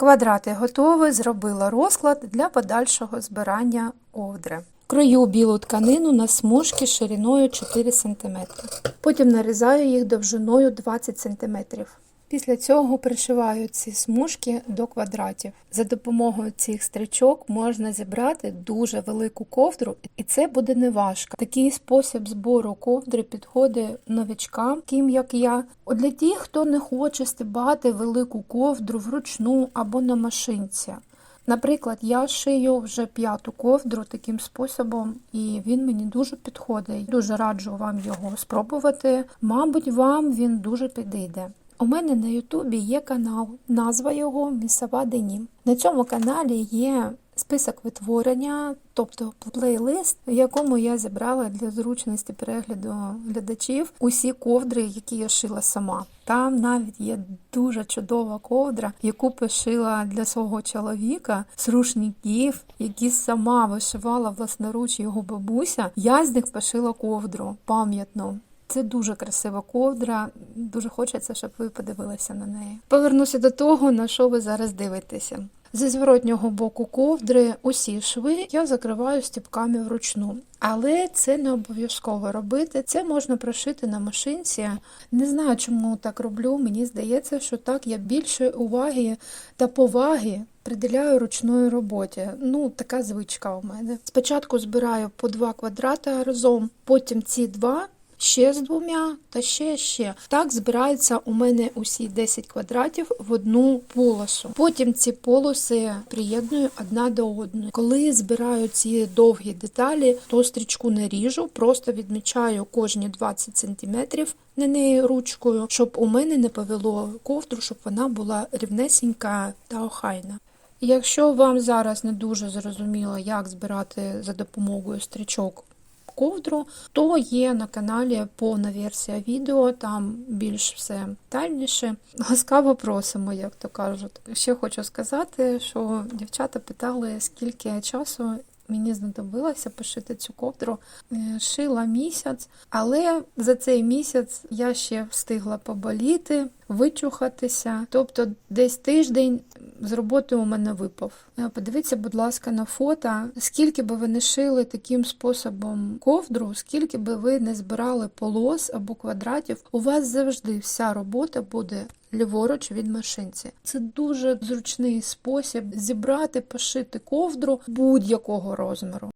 Квадрати готові, зробила розклад для подальшого збирання ковдри. Крою білу тканину на смужки шириною 4 см. Потім нарізаю їх довжиною 20 см. Після цього пришиваю ці смужки до квадратів. За допомогою цих стрічок можна зібрати дуже велику ковдру, і це буде неважко. Такий спосіб збору ковдри підходить новичкам, таким як я. Для тих, хто не хоче стибати велику ковдру вручну або на машинці. Наприклад, я шию вже п'яту ковдру таким способом, і він мені дуже підходить. Дуже раджу вам його спробувати. Мабуть, вам він дуже підійде. У мене на Ютубі є канал, назва його Місова Денім. На цьому каналі є список витворення, тобто плейлист, в якому я зібрала для зручності перегляду глядачів усі ковдри, які я шила сама. Там навіть є дуже чудова ковдра, яку пошила для свого чоловіка з рушників, які сама вишивала власноруч його бабуся. Я з них пошила ковдру пам'ятну. Це дуже красива ковдра. Дуже хочеться, щоб ви подивилися на неї. Повернуся до того, на що ви зараз дивитеся. Зі зворотнього боку ковдри усі шви я закриваю стіпками вручну. Але це не обов'язково робити. Це можна прошити на машинці. Не знаю, чому так роблю. Мені здається, що так я більше уваги та поваги приділяю ручної роботі. Ну, така звичка у мене. Спочатку збираю по два квадрата разом, потім ці два ще з двома та ще ще. Так збираються у мене усі 10 квадратів в одну полосу. Потім ці полоси приєдную одна до одної. Коли збираю ці довгі деталі, то стрічку не ріжу, просто відмічаю кожні 20 см на неї ручкою, щоб у мене не повело ковдру, щоб вона була рівнесенька та охайна. Якщо вам зараз не дуже зрозуміло, як збирати за допомогою стрічок ковдру, то є на каналі повна версія відео, там більш все детальніше. Ласкаво просимо, як то кажуть. Ще хочу сказати, що дівчата питали, скільки часу. Мені знадобилося пошити цю ковдру. Е, Шила місяць, але за цей місяць я ще встигла поболіти, вичухатися. Тобто десь тиждень з роботи у мене випав. Е, Подивіться, будь ласка, на фото, скільки би ви не шили таким способом ковдру, скільки би ви не збирали полос або квадратів, у вас завжди вся робота буде ліворуч від машинці. Це дуже зручний спосіб зібрати, пошити ковдру будь-якого розміру.